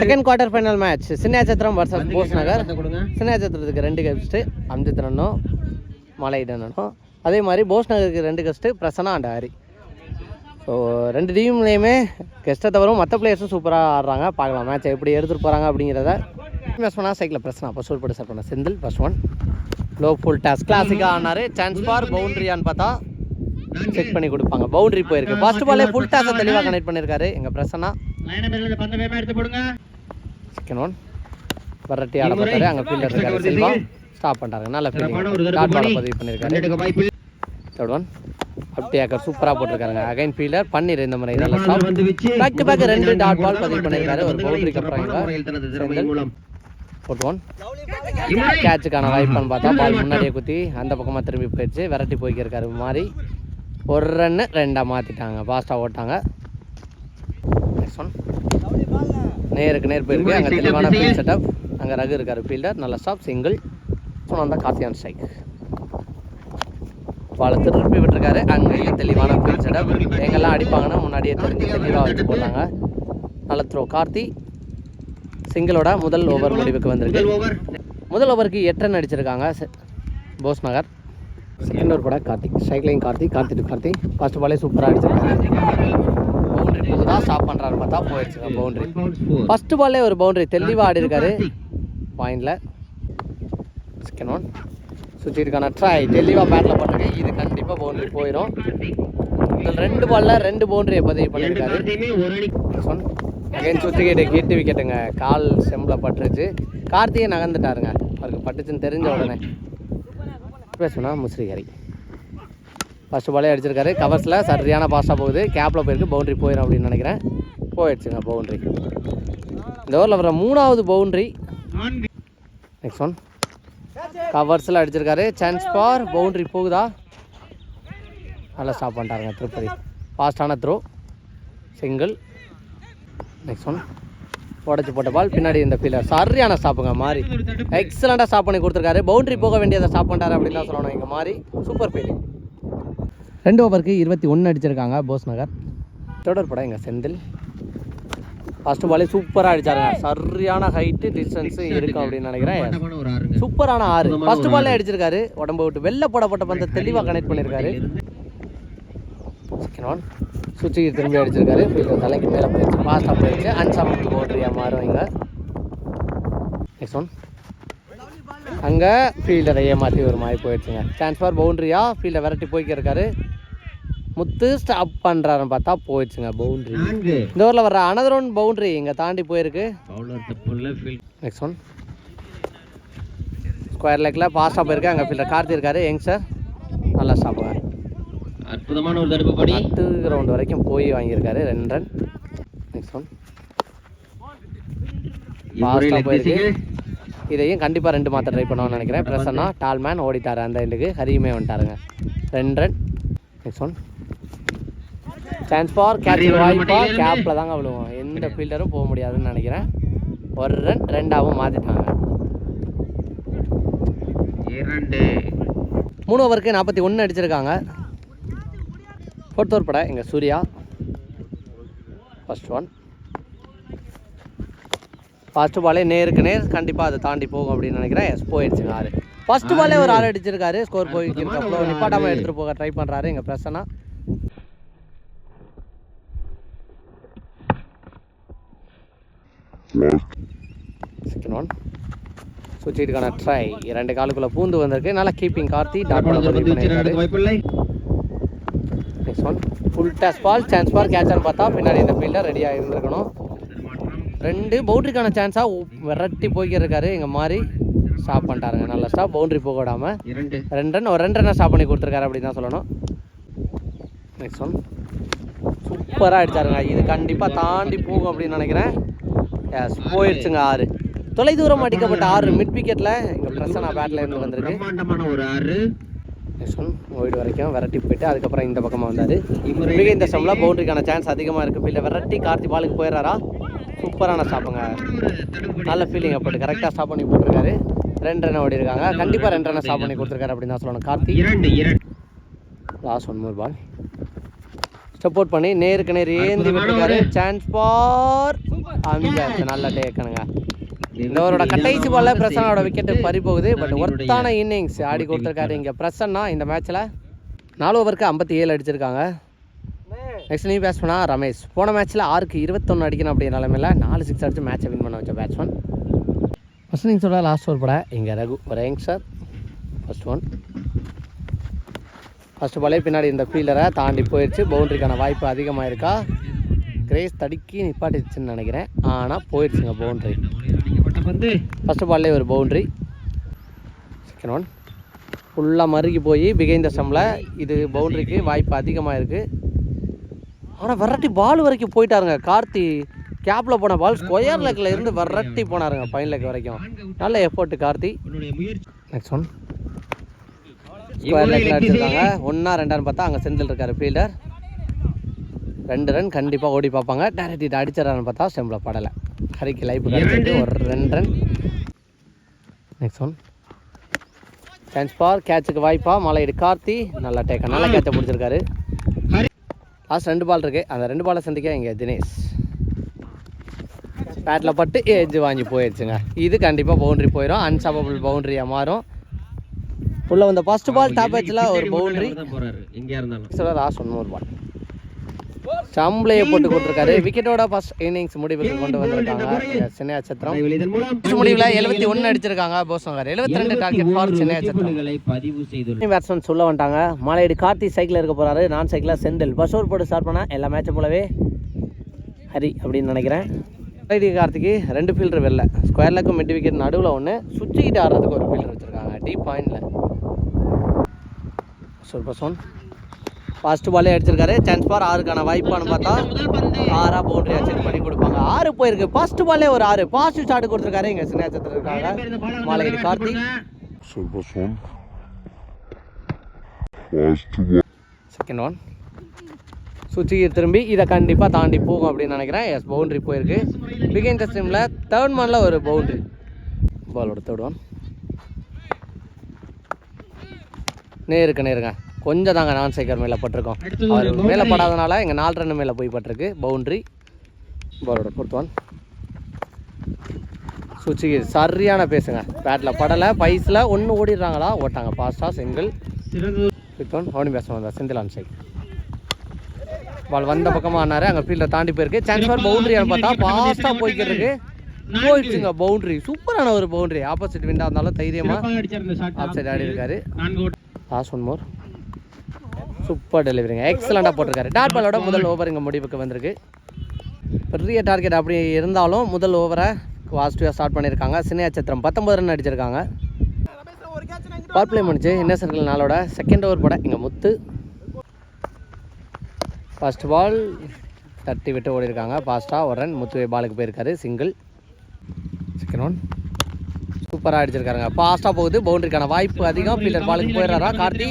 Second quarter final match Chinnachathiram versus Bose Nagar. சின்னாச்சத்திரத்துக்கு ரெண்டு guest அம்ஜித்ரனும் மலையிடனும் அதே மாதிரி போஸ் நகருக்கு ரெண்டு guest Prasanna and Hari. So ரெண்டு டீம்லேயுமே கெஸ்ட்டை தவிர மற்ற பிளேயர்ஸும் சூப்பராக ஆடுறாங்க. பார்க்கலாம் மேட்ச் எப்படி எடுத்துகிட்டு போகிறாங்க அப்படிங்கிறத. இன்வெஸ்ட் பண்ணால் சைக்கிள் பிரச்சனை அப்போ சூட் போட்டு சார் பண்ண. Senthil first one low full toss கிளாசிக்காக ஆனார் சான்ஸ் ஃபார் பவுண்ட்ரியான்னு பார்த்தா செக் பண்ணி கொடுப்பாங்க. பவுண்டரி போயிருக்கு. ஃபர்ஸ்ட் பாலே ஃபுல் டாஸை தெளிவாக கனெக்ட் பண்ணியிருக்காரு எங்கள் பிரசனா செகண்ட் ஒன் வரட்டி ஆட பார்த்தாரு அங்கே ஃபீல்டர் இருக்காரு. செல்வா ஸ்டாப் பண்ணுறாங்க நல்ல ஃபீல்டிங் டாட் பால் பதிவு பண்ணியிருக்காரு தேர்ட் ஒன் சூப்பராக போட்டிருக்காருங்க. அகைன் ஃபீல்டர் பண்ணிரு இந்த மாதிரி நல்ல ஸ்டாப் பேக் டு பேக் ரெண்டு டாட் பால் பதிவு பண்ணியிருக்காரு ஒரு பவுண்டரிக்கு அப்புறம் இங்க ஃபோர்த் ஒன் கேட்சுக்கான வாய்ப்பான்னு பார்த்தா பால் முன்னாடியே குத்தி அந்த பக்கமாக திரும்பி போயிடுச்சு. விரட்டி போய்க்கிருக்காரு மாதிரி ஒரு ரன்னு ரெண்டாக மாற்றிட்டாங்க ஃபாஸ்ட்டாக ஓட்டாங்க. நெக்ஸ்ட் ஒன் நேருக்கு நேர் போயிருக்கு. அங்கே தெளிவான ஃபீல்ட் செட்டப் அங்கே ரகு இருக்காரு ஃபீல்டர் நல்ல ஸ்டாப் சிங்கிள் ஸோ அந்த கார்த்தியான் ஸ்ட்ரைக் பாலை திருப்பி விட்டுருக்காரு. அங்கேயும் தெளிவான ஃபீல்ட் செட்டப் எங்கெல்லாம் அடிப்பாங்கன்னு முன்னாடியே தெரிஞ்சு தெளிவாக வச்சு போடுறாங்க நல்ல த்ரோ கார்த்தி சிங்கிளோட முதல் ஓவர் முடிவுக்கு வந்திருக்கு. முதல் ஓவருக்கு எட்டு ரன் அடிச்சிருக்காங்க. போஸ் நகர் செகண்ட் ஓவர் கூட கார்த்தி. ஸ்ட்ரைக்லையும் கார்த்தி கார்த்தி டு கார்த்தி. ஃபர்ஸ்ட் பாலே சூப்பராக அடிச்சிருக்காங்க பவுண்டரி போகுதா ஸ்டாப் பண்ணுறாரு பார்த்தா போயிடுச்சுங்க பவுண்டரி ஃபர்ஸ்ட் பால்லே ஒரு பவுண்டரி தெளிவாக ஆடி இருக்காரு பாயிண்டில் செகண்ட் ஒன் சுற்றிருக்கான ட்ரை தெளிவாக பேட்டில் போட்டிருக்கு இது கண்டிப்பாக பவுண்டரி போயிடும் ரெண்டு பாலில் ரெண்டு பவுண்டரியை பதிவு பண்ணியிருக்காரு. அகைன் சுற்றிக்கிட்டு கீட்டு விக்கெட்டுங்க கால் செம்பில் பட்டுருச்சு. கார்த்திகை நகர்ந்துட்டாருங்க. அவருக்கு பட்டுச்சுன்னு தெரிஞ்ச உடனே. பேசுனா முஸ்ரீஹரி ஃபஸ்ட்டு பாலே அடிச்சிருக்காரு. கவர்ஸில் சரியான பாஸ்டாக போகுது. கேப்பில் போயிருக்கு. பவுண்டரி போயிடும் அப்படின்னு நினைக்கிறேன். போயிடுச்சுங்க பவுண்ட்ரி இந்த ஓவரில் வர மூணாவது பவுண்ட்ரி நெக்ஸ்ட் ஒன் கவர்ஸில் அடிச்சிருக்காரு. சான்ஸ் பார் பவுண்ட்ரி போகுதா? நல்லா ஸ்டாப் பண்ணிட்டாருங்க திருப்பதி. ஃபாஸ்டான த்ரோ சிங்கிள் நெக்ஸ்ட் ஒன் உடச்சி போட்ட பால் பின்னாடி இந்த ஃபீல்டர் சரியான ஸ்டாப்புங்க மாறி. எக்ஸலண்ட்டாக ஸ்டாப் பண்ணி கொடுத்துருக்காரு. பவுண்ட்ரி போக வேண்டியதை ஸ்டாப் பண்ணிட்டாரு அப்படின்னு தான் சொல்லணும் இங்கே மாறி. சூப்பர் ஃபீலிங் ரெண்டு ஓவருக்கு இருபத்தி ஒன்று அடிச்சிருக்காங்க போஸ் நகர். தொடர் படம் எங்கள் செந்தில். ஃபர்ஸ்ட் பாலே சூப்பராக அடிச்சாருங்க சரியான ஹைட்டு டிஸ்டன்ஸு இருக்கும் அப்படின்னு நினைக்கிறேன். சூப்பரான ஆறு. ஃபர்ஸ்ட் பால்லே அடிச்சிருக்காரு. உடம்பு விட்டு வெளில போடப்பட்ட பந்த தெளிவாக கனெக்ட் பண்ணியிருக்காரு செகண்ட் ஒன் சுவிட்சுக்கு திரும்பி அடிச்சிருக்காரு. தலைக்கு மேலே போயிடுச்சு. ஃபாஸ்ட்டாக போயிடுச்சு. அன்சாமத்து பவுண்டரியாக மாறும் இங்கே. நெக்ஸ்ட் ஒன் அங்கே ஃபீல்டரை ஏமாற்றி ஒரு மாதிரி போயிடுச்சுங்க. சான்ஸ் ஃபார் பவுண்டரியா ஃபீல்டர் விரட்டி போய்க்கிருக்காரு முத்து ஸ்டாப் பண்ணுறாருன்னு பார்த்தா போயிடுச்சுங்க பவுண்டரி இந்த ஊரில் வர அனதர் ஒன் பவுண்டரி இங்கே தாண்டி போயிருக்கு. நெக்ஸ்ட் ஒன் ஸ்கொயர் லெக்கில் ஃபாஸ்ட்டாக போயிருக்கு அங்கே ஃபீல்டர் கார்த்தி இருக்காரு. யங் சார் நல்லா ஸ்டாப்புங்க அற்புதமான ஒரு தடுப்பு படி. பத்து கிரவுண்ட் வரைக்கும் போய் வாங்கியிருக்காரு ரெண்டு ரன் நெக்ஸ்ட் ஒன் ஃபாஸ்ட்டாக போயிருக்கு. இதையும் கண்டிப்பாக ரெண்டு மாற்ற ட்ரை பண்ணுவோம்னு நினைக்கிறேன். பிரசன்னா டால்மேன் ஓடிட்டாரு. அந்த எண்டுக்கு ஹரியுமே வந்துட்டாருங்க. ரெண்டு run next one chance for catch வாய்ப்பா கேப்பில் தாங்க விழுவோம். எந்த ஃபீல்டரும் போக முடியாதுன்னு நினைக்கிறேன். ஒரு ரன் ரெண்டாவும் மாற்றிட்டாங்க மூணு ஓவருக்கு நாற்பத்தி ஒன்று அடிச்சிருக்காங்க. ஃபோர்த் ஓவர் பட எங்கள் சூர்யா. ஃபர்ஸ்ட் ஒன் ஃபர்ஸ்ட் பாலே நேருக்கு நேர் கண்டிப்பாக அதை தாண்டி போகும் அப்படின்னு நினைக்கிறேன். எஸ் போயிடுச்சுங்க ஆறு. ஃபர்ஸ்ட் பாலே ஒரு ஆறு அடிச்சிருக்காரு. ஸ்கோர் அப்புறம் நிப்பாட்டாமல் எடுத்துகிட்டு போக ட்ரை பண்ணுறாரு எங்கள் பிரசனா செகண்ட் ஒன் சுவிட்சுக்கான ட்ரை இரண்டு காலுக்குள்ளே பூந்து வந்திருக்கு. நல்லா கீப்பிங் கார்த்தி. டாட் பால் வாய்ப்பில்லை next one full toss ball chance for catcher பார்த்தா பின்னாடி இந்த ஃபீல்டர் ரெடியாக இருந்திருக்கணும். ரெண்டு பவுண்டரிக்கான சான்ஸாக விரட்டி போய்க்கிருக்காரு. இங்கே மாதிரி ஸ்டாப் பண்ணிட்டாருங்க. நல்லா ஸ்டாப் பவுண்டரி போக விடாமல் ரெண்டு ரன் ஒரு ரெண்டு ரன்னை ஸ்டாப் பண்ணி கொடுத்துருக்காரு அப்படின்னு தான் சொல்லணும். நெக்ஸ்ட் ஒன் சூப்பராக அடிச்சாருங்க. இது கண்டிப்பாக தாண்டி போகும் அப்படின்னு நினைக்கிறேன். எஸ் போயிடுச்சுங்க ஆறு. தொலைதூரம் அடிக்கப்பட்ட ஆறு. மிட் விக்கெட்டில் இங்கே பிரசனா பேட்டில் இருந்து வந்திருக்கு. ஓய்டு வரைக்கும் விரட்டி போயிட்டு அதுக்கப்புறம் இந்த பக்கமாக வந்தார். மிக இந்த ஸ்டம்பில் பவுண்டரிக்கான சான்ஸ் அதிகமாக இருக்குது ஃபீல்டில் விரட்டி கார்த்தி பாலுக்கு போயிடுறாரா? சூப்பரான ஸ்டாப்புங்க நல்ல ஃபீலிங் அப்படி கரெக்டாக ஸ்டாப் பண்ணி போட்டிருக்காரு. ரெண்டு ரன் ஓடி இருக்காங்க. கண்டிப்பாக ரெண்டு ரன் ஸ்டாப் பண்ணி கொடுத்துருக்காரு அப்படின்னு தான் சொல்லணும். Karthi. Last one more ball out பண்ணி நேருக்கு நேர் ஏந்தி விட்டுருக்காரு. சான்ஸ் ஃபார் அம்ஜத் நல்ல டேக்கனுங்க இந்த ஓவரோட கடைசி பால்ல பிரசன்னோட விக்கெட் பறி போகுது பட் ஒர்த்தான இன்னிங்ஸ் ஆடி கொடுத்துருக்காரு இங்கே பிரசன்னா இந்த மேட்ச்சில் நாலு ஓவருக்கு ஐம்பத்தி ஏழு அடிச்சிருக்காங்க. நெக்ஸ்ட் நீ பேட்ஸ்மனா ரமேஷ். போன மேட்ச்சில் ஆறுக்கு இருபத்தொன்று அடிக்கணும் அப்படிங்கிற நிலமையில நாலு சிக்ஸ் அடிச்சு மேட்சை வின் பண்ண வச்ச பேட்ஸ்மேன் ஃபஸ்ட் இன்னிங்ஸோட லாஸ்ட் ஓவர் பட இங்கே ரகு ஒரு யங்ஸ்டர் ஃபர்ஸ்ட் ஒன் ஃபஸ்ட்டு பாலே பின்னாடி இந்த ஃபீல்டரை தாண்டி போயிடுச்சு பவுண்டரிக்கான வாய்ப்பு அதிகமாக இருக்கா கிரேஸ் தடுக்கி நிப்பாட்டிச்சுன்னு நினைக்கிறேன். ஆனால் போயிடுச்சுங்க பவுண்டரி பந்து ஃபஸ்ட்டு பால்லே ஒரு பவுண்ட்ரி செகண்ட் ஒன் ஃபுல்லாக மறுகி போய் பிகைந்த ஸ்டம்பில் இது பவுண்ட்ரிக்கு வாய்ப்பு அதிகமாக இருக்குது ஆனால் வெரைட்டி பால் வரைக்கும் போயிட்டாருங்க. கார்த்தி கேப்பில் போன பால் ஸ்கொயர் லெக்கில் இருந்து வெரைட்டி போனாருங்க ஃபைன் லெக் வரைக்கும். நல்ல effort Karthi. Next one square லெக்கில் அடிச்சிருக்காங்க. ஒன்றா ரெண்டான்னு பார்த்தா அங்கே செந்தில் இருக்கார் ஃபீல்டர் ரெண்டு ரன் கண்டிப்பாக ஓடி பார்ப்பாங்க. டேரக்ட் இட் அடிச்சிடறான்னு பார்த்தா ஸ்டெம்பில் படலை. ஹரிக்கு லைஃப் கிடச்சிருக்கு ஒரு ரெண்டு run next one chance for கேட்சுக்கு வாய்ப்பா. மலையீடு கார்த்தி. நல்லா டேக்க நல்லா கேட்சை பிடிச்சிருக்காரு லாஸ்ட் ரெண்டு பால் இருக்கு. அந்த ரெண்டு பாலை சந்திக்க இங்கே தினேஷ். பேட்டில் பட்டு ஏஜ் வாங்கி போயிடுச்சுங்க. இது கண்டிப்பாக பவுண்டரி போயிடும் அன்சாபபிள் பவுண்டரியாக மாறும். உள்ள வந்த ஃபர்ஸ்ட் பால் டாப் ஒரு பவுண்டரி எங்கேயா இருந்தாலும். லாஸ்ட் ஒன் ஒரு பால் சம்பளையை போட்டு கொடுத்துருக்காரு விக்கெட்டோட ஃபர்ஸ்ட் இன்னிங்ஸ் முடிவுக்கு கொண்டு வந்திருக்காங்க. சென்னை நட்சத்திரம் முடிவில் எழுபத்தி ஒன்று அடிச்சிருக்காங்க போசங்கார். எழுபத்தி ரெண்டு டார்கெட் ஃபார் சென்னை நட்சத்திரம் பேட்ஸ்மேன் சொல்ல வந்துட்டாங்க. மாலையீடு கார்த்தி சைக்கிள் இருக்க போறாரு. நான் சைக்கிளில் செந்தில்? பஸ் ஓவர் போட்டு ஸ்டார்ட் பண்ணால் எல்லா மேட்சும் போலவே ஹரி அப்படின்னு நினைக்கிறேன். ஐடி கார்த்திக்கு ரெண்டு ஃபீல்டர் வெளில. ஸ்கொயர் லெக்கும் மிட் விக்கெட் நடுவில் ஒன்று சுற்றிக்கிட்டு ஆடுறதுக்கு ஒரு ஃபீல்டர் வச்சுருக்காங்க. டீப் பாயிண்டில் சூப்பர் சோன் ஃபர்ஸ்ட் பாலே அடிச்சிருக்காரு. சான்ஸ் பார் ஆறுக்கான வாய்ப்பான்னு பார்த்தா ஆறா பவுண்டரி செக் பண்ணி கொடுப்பாங்க. ஆறு போயிருக்கு. ஃபர்ஸ்ட் பாலே ஒரு ஆறு. பாசிட்டிவ் ஸ்டார்ட் கொடுத்துருக்காரு. இங்கே சின்ன நட்சத்திரம் இருக்காங்க. மாலையீடு கார்த்திக். செகண்ட் ஒன் சுவிட்சுக்கு திரும்பி. இதை கண்டிப்பாக தாண்டி போகும் அப்படின்னு நினைக்கிறேன். எஸ் பவுண்டரி போயிருக்கு. பிகின் டீமில் தேர்ட் மேனில் ஒரு பவுண்டரி பாலோட தேர்ட் ஒன் நேருக்கு நேருங்க. கொஞ்சம் தாங்க நான் சைக்கர் மேலே பட்டிருக்கோம். அவர் மேலே படாதனால எங்கள் நாலு ரன் மேலே போய் பட்டிருக்கு. பவுண்டரி பாலோட ஃபோர்த் ஒன் சுவிட்சுக்கு சரியான பேசுங்க பேட்டில் படலை பைஸில் ஒன்று ஓடிடுறாங்களா? ஓட்டாங்க. ஃபாஸ்ட்டாக சிங்கிள் ஒன் ஓடி பேச வந்தா செந்தில் ஆன் சைட் பால் வந்த பக்கமாக ஆனாரு. அங்கே ஃபீல்டை தாண்டி போயிருக்கு. சான்ஸ் ஃபார் பார்த்தா? ஃபாஸ்ட்டாக போய்க்கிறதுக்கு போயிடுச்சுங்க பவுண்டரி சூப்பரான ஒரு பவுண்டரி ஆப்போசிட் விண்டா இருந்தாலும் தைரியமாக ஆஃப் சைடு ஆடி இருக்காரு லாஸ்ட் ஒன் மோர் சூப்பர் டெலிவரிங்க எக்ஸலண்ட்டாக போட்டிருக்காரு. டாட் பாலோட முதல் ஓவர் இங்கே முடிவுக்கு வந்திருக்கு. பெரிய டார்கெட் அப்படி இருந்தாலும் முதல் ஓவரை பாசிட்டிவாக ஸ்டார்ட் பண்ணியிருக்காங்க. சின்ன நட்சத்திரம். பத்தொம்பது ரன் அடிச்சிருக்காங்க. பவர் பிளே முடிஞ்சு இன்னர் சர்க்கிள் நாளோட செகண்ட் ஓவர் போட இங்கே முத்து. ஃபர்ஸ்ட் பால் தட்டி விட்டு ஓடி இருக்காங்க ஃபாஸ்ட்டாக ஒரு ரன் முத்துவே பாலுக்கு போயிருக்காரு. சிங்கிள் செகண்ட் ஒன் சூப்பராக அடிச்சிருக்காருங்க. ஃபாஸ்ட்டாக போகுது. பவுண்டரிக்கான வாய்ப்பு அதிகம். ஃபீல்டர் பாலுக்கு போயிடுறாரா? கார்த்தி.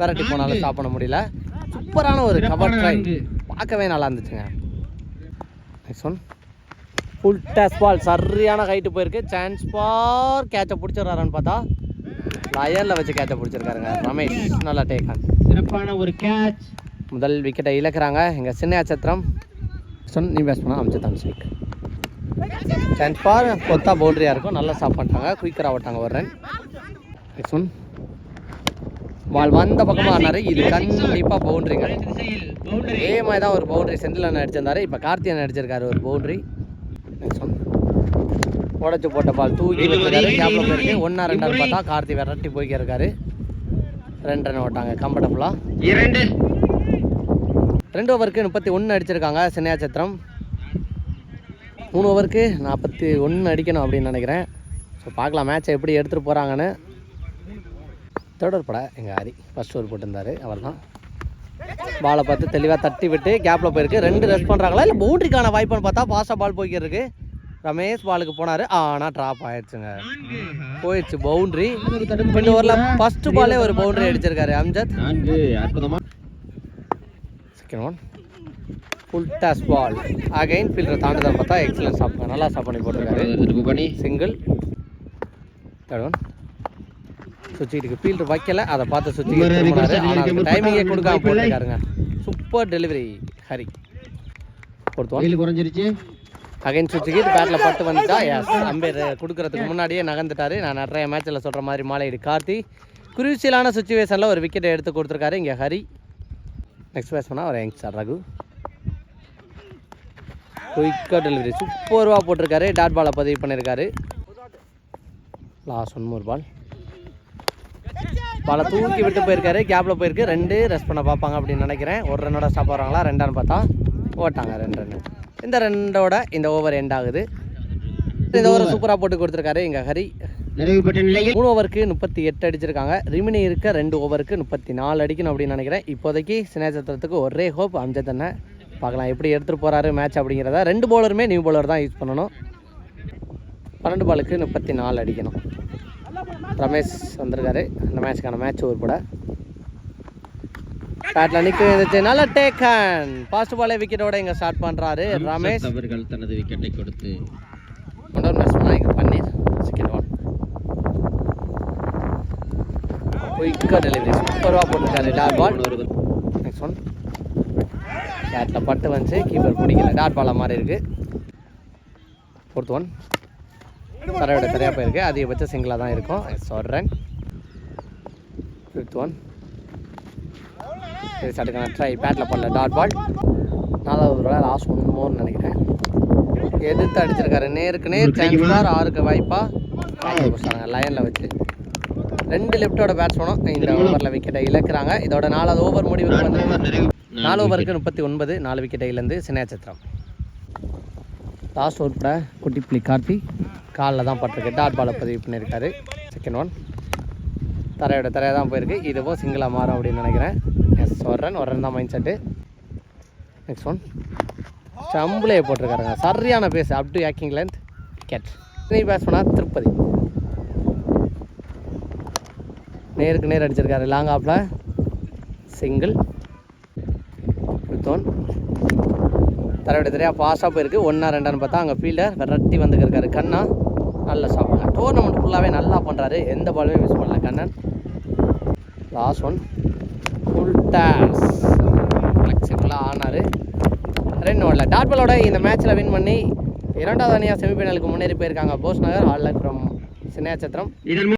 விரட்டி போனாலும் ஸ்டாப் பண்ண முடியல. சூப்பரான ஒரு கவர் ட்ரை பார்க்கவே நல்லா இருந்துச்சுங்க. Next one full toss ball சரியான ஹைட்டு போயிருக்கு. சான்ஸ் பார் கேட்சை பிடிச்சிடுறாரான்னு பார்த்தா லயனில் வச்சு கேட்சை பிடிச்சிருக்காருங்க. ரமேஷ் நல்லா டேக் ஆன் சிறப்பான ஒரு கேட்ச் முதல் விக்கெட்டை இழக்கிறாங்க. எங்கள் சின்ன நட்சத்திரம். சொன் நீ பேஸ் பண்ணால் அமிச்சதான் ஸ்வீக் சான்ஸ் பார் கொத்தா பவுண்டரியாக இருக்கும். நல்லா ஸ்டாப் பண்ணிட்டாங்க. குயிக்கராக விட்டாங்க ஒரு ரன் நெக்ஸ்ட் ஒன் பால் வந்த பக்கமாக ஆனார் இது கண்டிப்பாக பவுண்டரிங்க அதே மாதிரி தான் ஒரு பவுண்டரி செந்தில் அண்ணன் அடிச்சிருந்தாரு இப்போ கார்த்தியன் அடிச்சிருக்காரு ஒரு பவுண்டரி உடச்சி போட்ட பால் தூக்கி வச்சிருக்காரு. கேப்ல போயிருக்கு. ஒன்றா ரெண்டாவது பார்த்தா கார்த்தி விரட்டி போய்க்க இருக்காரு. ரெண்டு ரன் ஓட்டாங்க கம்ஃபர்டபுளாக ரெண்டு ஓவருக்கு முப்பத்தி ஒன்று அடிச்சிருக்காங்க. சின்னையா சத்திரம். மூணு ஓவருக்கு நாற்பத்தி ஒன்று அடிக்கணும் அப்படின்னு நினைக்கிறேன். ஸோ பார்க்கலாம். மேட்ச்சை எப்படி எடுத்துகிட்டு போகிறாங்கன்னு தேர்ட் பட எங்கள் ஹரி. ஃபர்ஸ்ட் ஓவர் போட்டிருந்தாரு அவர் தான் பாலை பார்த்து தெளிவாக தட்டி விட்டு கேப்பில் போயிருக்கு. ரெண்டு ரெஸ்ட் பண்ணுறாங்களா இல்லை பவுண்டரிக்கான வாய்ப்புன்னு பார்த்தா ஃபாஸ்ட்டாக பால் போய்க்கிருக்கு ரமேஷ் பாலுக்கு போனார் ஆனால் ட்ராப் ஆயிடுச்சுங்க. போயிடுச்சு பவுண்டரி ரெண்டு ஓவரில் ஃபஸ்ட்டு பாலே ஒரு பவுண்டரி அடிச்சிருக்காரு Amjad. Second one full toss ball again fielder தாண்டுதல் பார்த்தா எக்ஸலன்ஸ் ஸ்டாப் நல்லா பண்ணி போட்டிருக்காரு. சிங்கிள் தேர்ட் ஒன் சுற்றிட்டு ஃபீல்டர் வைக்கல அதை பார்த்து ஒரு reverse ஆனால் டைமிங்கே கொடுக்காம. போட்டிருக்காருங்க. Super delivery Hari. பொறுத்து குறைஞ்சிருச்சு. அகைன் சுவிட்சுக்கு பேட்டில் பட்டு வந்துட்டா. எஸ் அம்பேர் கொடுக்கறதுக்கு முன்னாடியே நகர்ந்துட்டாரு. நான் நிறைய மேட்ச்சில் சொல்கிற மாதிரி மாலையிடு கார்த்தி. குரூசியலான சுச்சுவேஷனில் ஒரு விக்கெட்டை எடுத்து கொடுத்துருக்காரு. இங்கே ஹரி. நெக்ஸ்ட் பேஸ் பண்ணால் ஒரு யங்ஸ்டர் ரகு. குயிக்காக டெலிவரி சூப்பர்வாக போட்டிருக்காரு. டாட் பாலை பதிவு பண்ணியிருக்காரு லாஸ்ட் ஒன் மோர் பால் பாலை தூக்கி விட்டு போயிருக்காரு கேப்பில் போயிருக்கு. ரெண்டு ரெஸ்ட் பண்ண பார்ப்பாங்க அப்படின்னு நினைக்கிறேன். ஒரு ரன்னோட ஸ்டாப் வராங்களா ரெண்டான்னு பார்த்தா ஓட்டாங்க ரெண்டு ரன்னு இந்த ரெண்டோட இந்த ஓவர் எண்ட் ஆகுது. இந்த ஓவர் சூப்பராக போட்டு கொடுத்துருக்காரு இங்கே ஹரி. மூணு ஓவருக்கு முப்பத்தி எட்டு அடிச்சிருக்காங்க. ரிமினி இருக்க ரெண்டு ஓவருக்கு முப்பத்தி நாலு அடிக்கணும் அப்படின்னு நினைக்கிறேன். இப்போதைக்கு சினேசத்திரத்துக்கு ஒரே ஹோப் அம்ஜத் தானே பார்க்கலாம். எப்படி எடுத்துகிட்டு போகிறாரு மேட்ச் அப்படிங்கிறத. ரெண்டு பவுலருமே நியூ பவுலர் தான் யூஸ் பண்ணணும். பன்னெண்டு பாலுக்கு முப்பத்தி நாலு அடிக்கணும். ரமேஷ் வந்திருக்காரு. இந்த மேட்ச்க்கான மேட்ச் ஓவர் கூட. பேட்டில் நிற்க வந்துச்சு நல்ல டேக்கன் ஃபாஸ்ட் பாலே விக்கெட்டோட இங்கே ஸ்டார்ட் பண்ணுறாரு ரமேஷ். அவர்கள் தனது விக்கெட்டை கொடுத்து ஒன்றரை மேட்ச் இங்கே பன்னீர். செகண்ட் ஒன் குயிக்காக டெலிவரி சூப்பராக போட்டிருக்காரு. டாட் பால் நெக்ஸ்ட் ஒன் பேட்டில் பட்டு வந்துச்சு. கீப்பர் பிடிக்கல. டாட் பாலாக மாதிரி இருக்கு ஃபோர்த் ஒன் தரையோட சரியாக போயிருக்கு. அதிகபட்சம் சிங்கிளாக தான் இருக்கும். சொல்கிறேன் ஃபிஃப்த் ஒன் சரி சட்டுக்கான ட்ரை பேட்டில் பண்ணல டாட் பால் நாலாவது லாஸ்ட் ஒன் மோர்னு நினைக்கிறேன். எதிர்த்து அடிச்சிருக்காரு. நேருக்கு நேர் சான்ஸ் பார் ஆறுக்கு வாய்ப்பா. கொடுத்தாங்க லைனில் வச்சு. ரெண்டு லெஃப்டோட பேட்ஸ்மேனும் இந்த ஓவரில் விக்கெட்டை இழக்கிறாங்க. இதோட நாலாவது ஓவர் முடிவுக்கு வந்து நாலு ஓவருக்கு முப்பத்தி ஒன்பது நாலு விக்கெட்டை இழந்து சினேச்சத்திரம் லாஸ்ட் ஓவர் கூட குட்டிப்புலி கார்த்தி. காலில் தான் பட்டிருக்கு. டாட் பாலை பதிவு பண்ணியிருக்காரு. செகண்ட் ஒன் தரையோட தரையாக தான் போயிருக்கு. இதுவும் சிங்கிளாக மாறும் அப்படின்னு நினைக்கிறேன். எஸ் ஒரு ரன் ஒரு ரன் தான் மைண்ட் செட்டு நெக்ஸ்ட் ஒன் சம்புளையை போட்டிருக்காருங்க. சரியான பேஸ் அப் டு ஏக்கிங் லென்த் கேட் நீ பேஸ் பண்ணால் திருப்பதி. நேருக்கு நேர் அடிச்சிருக்காரு. லாங் ஆஃபில் சிங்கிள் ஒன் தரையோட தரையாக ஃபாஸ்ட்டாக போயிருக்கு. ஒன்றா ரெண்டான்னு பார்த்தா அங்கே ஃபீல்டர் விரட்டி வந்துருக்காரு கண்ணா. நல்ல சாப்பிடுங்க. டோர்னமெண்ட் ஃபுல்லாகவே நல்லா பண்ணுறாரு எந்த பாலுமே மிஸ் பண்ணல. Kannan. Last one full toss ஃப்ளெக்சிபிளாக ஆனார். ரெண்டு ஓடல டாட் பாலோட இந்த மேட்ச்சில் வின் பண்ணி இரண்டாவது அணியாக செமிஃபைனலுக்கு முன்னேறி போயிருக்காங்க. போஸ் நகர் ஆல் ஃப்ரம் சின்ன இதன்